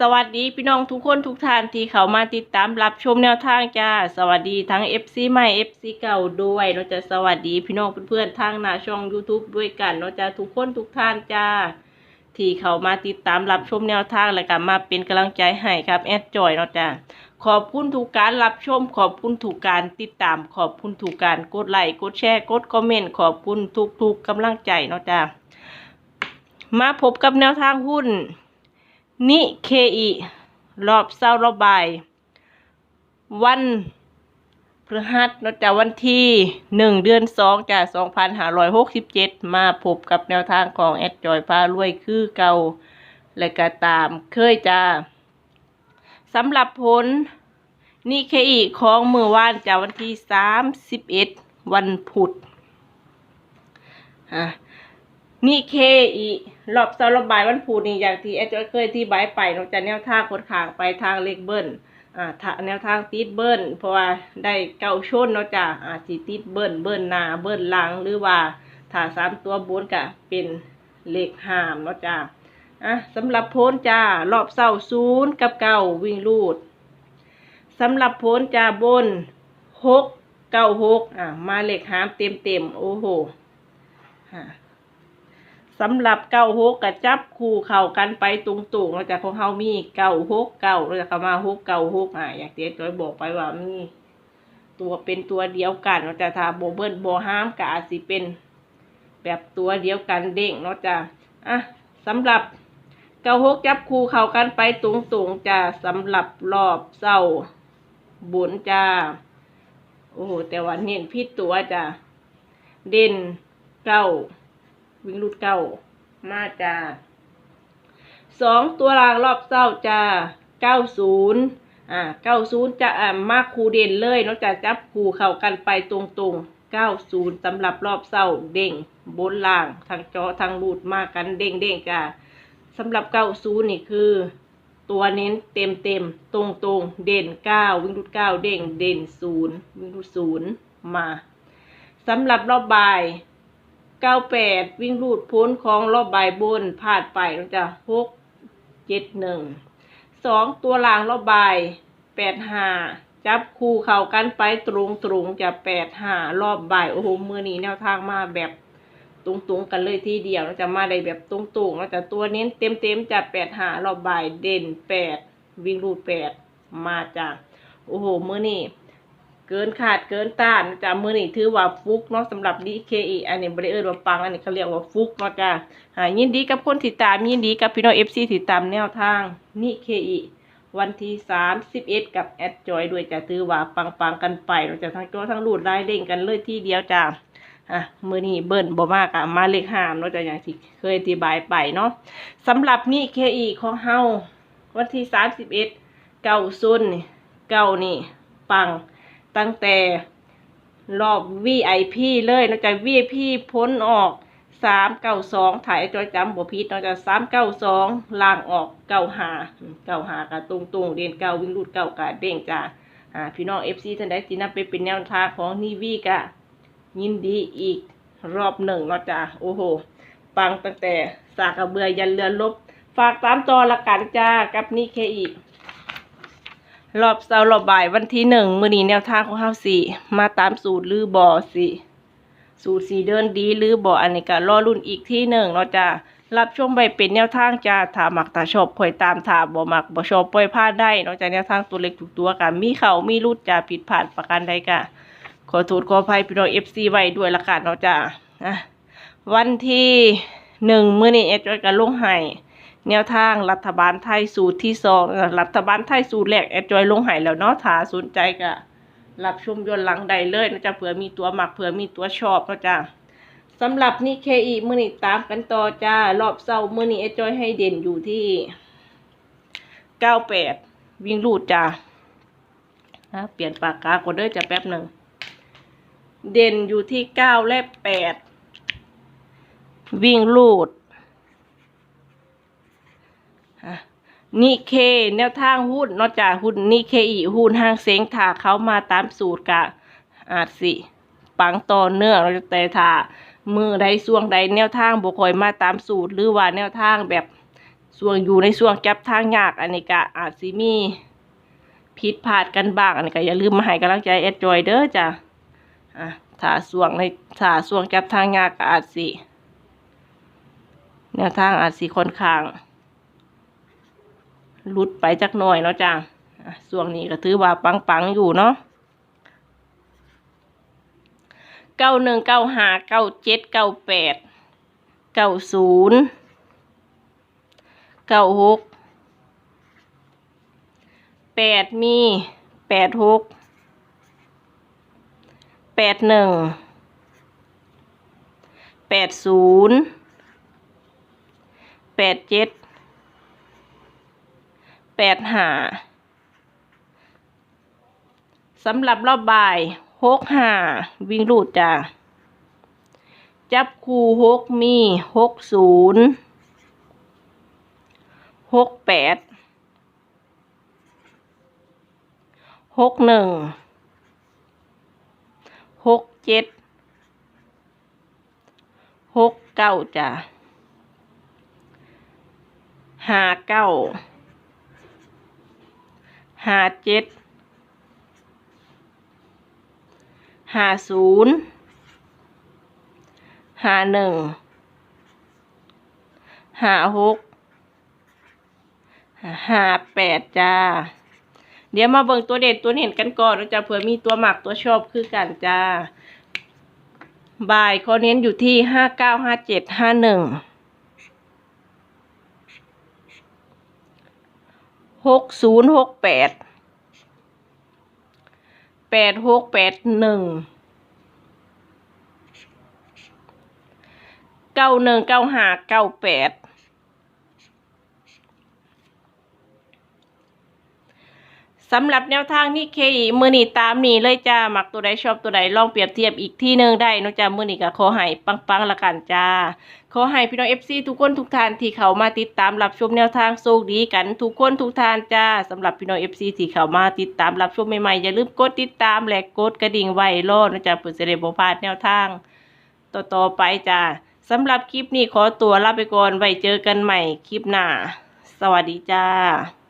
สวัสดีพี่น้องทุกคนทุกท่านที่เขามาติดตามรับชมแนวทางจ้า สวัสดีทั้ง FC ใหม่ FC เก่าด้วยเราจะสวัสดีพี่น้องเพื่อนๆทางหน้าช่อง YouTube ด้วยกันเราจะทุกคนทุกท่านจ้า ที่เขามาติดตามรับชมแนวทางและก็มาเป็นกำลังใจให้ครับแอดจอยเนาจ้าขอบคุณทุกการรับชม ขอบคุณทุกการติดตาม ขอบคุณทุกการกดไลค์กดแชร์กดคอมเมนต์ขอบคุณทุกๆกำลังใจเนาะจ้ามาพบกับแนวทางหุ้น นิเคอีรอบเศร้ารอบบ่าย วันพฤหัสเนอะจากวันที่หนึ่งเดือนสองจากสองพันห้าร้อยหกสิบเจ็ดมาพบกับแนวทางของแอดจอยพารวยคือเก่า และก็ตามเคยจ้าสำหรับผลนิเคอีของมือวานจากวันที่สามสิบเอ็ดวันพุธนี่เคอี รอบเสาร์รอบบ่ายวันพุธนี่อย่างที่แอดจอยเคยที่บายไปนอกจากแนวทางคนขางไปทางเลขเบิ้ลอ่าทางแนวทางติดเบิ้ลเพราะว่าได้เก้าชนเนาะจ้ะอ่าสิติดเบิ้ลเบิ้ลหน้าเบิ้ลหลังหรือว่าถ้าสามตัวบนก็เป็นเลขห้ามเนาะจ้ะอะสำหรับโพนจ้ารอบเสาร์ศูนย์กับเก้าวิ่งลูดสำหรับโพนจ้าบนหกเก้าหกอะมาเลขห้ามเต็มเต็มโอ้โหอะ สำหรับเก้าหกกับจับคู่เข้ากันไปตรงๆแล้วจากของเฮามีเก้าหกเก้าแล้วจากมาหกเก้าหกอะอย่างที่จอยบอกไปว่ามี ตัวเป็นตัวเดียวกันเนาะจะถ้าโบเบิ้ลโบห้ามก็อาจสิเป็น แบบตัวเดียวกันเด้งเนาะจ้ะอะสำหรับเก้าหกจับคู่เข้ากันไปตรงๆจ้ะสำหรับรอบเศร้าบุญจ้าโอ้แต่ว่าเน้นพิษตัวจ้ะเด่นเก้า วิ่งรูดเก้ามาจ้าสองตัวรางรอบเศร้าจ้าเก้าศูนย์อ่าเก้าศูนย์จะอ่ามาคูเด่นเลยนอกจากจับคูเข้ากันไปตรงๆเก้าศูนย์สำหรับรอบเศร้าเด้งบนล่างทางจอทางรูดมากันเด้งเด้งจ้าสำหรับเก้าศูนย์นี่คือ ตัวเน้นเต็มเต็มๆตรงตรงๆเด่นเก้าวิ่งรูดเก้าเด้งเด่นศูนย์วิ่งรูดศูนย์มาสำหรับรอบบ่าย เก้าแปดวิ่งรูดพ้นของรอบใบบนพลาดไปเราจะหกเจ็ดหนึ่งสองตัวล่างรอบใบแปดห้าจับคู่เข้ากันไปตรงตรงจะแปดห้ารอบใบโอ้โหมือนี้แนวทางมาแบบตรงๆกันเลยทีเดียวเราจะมาได้แบบตรงๆเราจะตัวเน้นเต็มๆจะแปดห้ารอบบ่ายเด่นแปดวิ่งรูดแปดมาจากโอ้โหมือนี้ เกินขาดเกินต้านจ้ะมือนี่ถือว่าฟุกเนาะสำหรับ DKE อันนี้บริเอิญว่าปังอันนี้เขาเรียกว่าฟุกเนาะจ้ะอ่ายินดีกับคนติดตามยินดีกับพี่น้อง FC ติดตามแนวทางนี่ KE วันที่31กับแอดจอยด้วยจะถือว่าปังปังกันไปเราจะทั้งโจทั้งรูดได้เด้งกันเลยที่เดียวจ้ะอะมือนี่เบิ้ลบ่มากอะมาเลขหามเนาะจ้ะอย่างที่เคยอธิบายไปเนาะสำหรับนี่ KE ของเฮาวันที่31เอ็ดเก้าซุนเก้านี่ปัง ตั้งแต่รอบ VIP เลยนอกจาก VIP พ้นออกสามเก้าสองถ่ายจอยจำบพิษนอกจากสามเก้าสองล่างออกเก้าหาเก้าหากะตรงตรงๆเด่นเก้าวิ่งรูดเก้ากะเด้งจ้าอ่าพี่น้อง FC ท่านใดที่นำไปเป็นแนวทางของนีวีกะยินดีอีกรอบหนึ่งเนาะจ้าโอ้โหปังตั้งแต่สากกระเบือยันเรือลบ ฝากตามต่อละกันจ้ากับนี่เคอีก รอบเสาร์รอบบ่ายวันที่หนึ่งมือนี้แนวทางของเฮาสี่มาตามสูตรหรือบ่อสิสูตรสีเดินดีหรือบ่ออันนี้ก็รอรุ่นอีกที่หนึ่งเนาะจ้ารับชมไปเป็นแนวทางจ้าถ้ามักถ้าชอบคอยตามถ้าบ่มักบ่ชอบปล่อยพลาดได้เนอกจากแนวทางตัวเล็กทุกตัวก็มีเข้ามีรุดจ้าผิดพลาดประการใดก็ขอโทษขออภัยพี่น้อง FC ไว้ด้วยละกันเนาะจ้าอะวันที่หนึ่งมื้อนี้เอจอยก็ลงให้ แนวทางรัฐบาลไทยสูตรที่สองรัฐบาลไทยสูตรแรกแอดจอยลงหายแล้วเนาะถ้าสนใจก็รับชมย้อนหลังใดเลยนะจ๊ะเผื่อมีตัวหมักเผื่อมีตัวชอบนะจ๊ะสำหรับนี่เคอีมือนี่ตามกันต่อจ้ารอบเศร้ามือนี่แอดจอยให้เด่นอยู่ที่เก้าแปดวิ่งรูดจ้านะเปลี่ยนปากกากดเด้อจะแป๊บหนึ่งเด่นอยู่ที่เก้าและแปดวิ่งรูด นี่เคแนวทางหุ้นนอกจากหุ้นนี่เคอีหุ้นห้างเซ็งถ้าเขามาตามสูตรกะอาจสิปังต่อเนื่องเราจะแต่ถ้ามือใดส่วงใดแนวทางบุคอยมาตามสูตร หรือว่าแนวทางแบบส่วนอยู่ในช่วงจับทางยากอันนี้ก็อาจสิมีผิดพลาดกันบ้างอันนี้ก็อย่าลืมมาให้กำลังใจแอดจอยเด้อจ้ะอะถ้าส่วงในถ้าส่วงจับทางยากอาจสิแนวทางอาจสิค่อนข้าง หลุดไปจักหน่อยเนาะจ้ะอะส่วงนี้ก็ถือว่าปังๆอยู่เนาะเก้าหนึ่งเก้าห้าเก้าเจ็ดเก้าแปดเก้าศูนย์เก้าหกแปดมีแปดหกแปดหนึ่งแปดศูนย์แปดเจ็ด ปดห้าสำหรับรอบบ่ายหกห้าวิ่งรูดจ้าจับคู่หกมีหกศูนย์หกแปดหกหนึ่งหกเจ็ดหกเก้าจ้ะห้าเก้า ห้าเจ็ดห้าศูนย์ห้าหนึ่งห้าหกห้าแปดจ้า เดี๋ยวมาเบิ่งตัวเด็ดตัวเห็นกันก่อนนะจ๊ะเผื่อมีตัวหมักตัวชอบคือกันจ้า บ่ายเขาเน้นอยู่ที่ห้าเก้าห้าเจ็ดห้าหนึ่ง หกศูนย์หกแปดแปดหกแปดหนึ่งเก้าหนึ่งเก้าห้าเก้าแปด สำหรับแนวทางนี่เคอีมือนี่ตามนี่เลยจ้าหมักตัวใดชอบตัวใดลองเปรียบเทียบอีกที่หนึ่งได้นะจ้ามือนี่ก็ขอให้ปังๆละกันจ้าขอให้พี่น้องเอฟซีทุกคนทุกท่านที่เขามาติดตามรับชมแนวทางโชคดีกันทุกคนทุกท่านจ้าสำหรับพี่น้องเอฟซีที่เขามาติดตามรับชมใหม่ๆอย่าลืมกดติดตามและกดกระดิ่งไว้รอนะจ้าเพื่อจะได้บ่พลาดแนวทางต่อๆไปจ้าสำหรับคลิปนี้ขอตัวลาไปก่อนไว้เจอกันใหม่คลิปหน้า สวัสดีจ้า